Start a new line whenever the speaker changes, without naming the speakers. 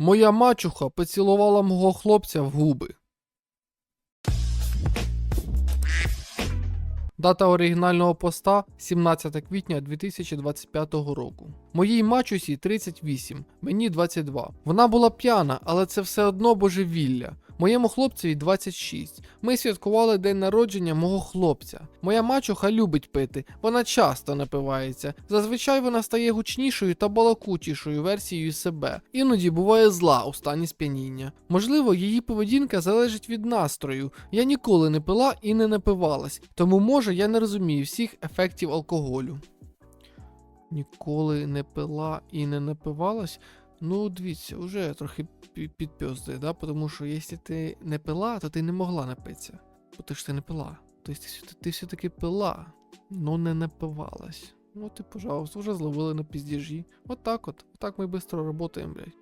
Моя мачуха поцілувала мого хлопця в губи. Дата оригінального поста 17 квітня 2025 року. Моїй мачусі 38, мені 22. Вона була п'яна, але це все одно божевілля. Моєму хлопцеві 26. Ми святкували день народження мого хлопця. Моя мачуха любить пити, вона часто напивається. Зазвичай вона стає гучнішою та балакучішою версією себе. Іноді буває зла у стані сп'яніння. Можливо, її поведінка залежить від настрою. Я ніколи не пила і не напивалась, тому може я не розумію всіх ефектів алкоголю. Ніколи не пила і не напивалась. Ну, дивіться, вже трохи пі- підпьоздує, да? Тому що якщо ти не пила, то ти не могла напитися. Бо ти ж ти не пила. Тобто ти, ти все-таки пила, але не напивалась. Ну, ти, пожалуйста, вже зловили на піздіжі. От так от. Так ми швидко працюємо, блядь.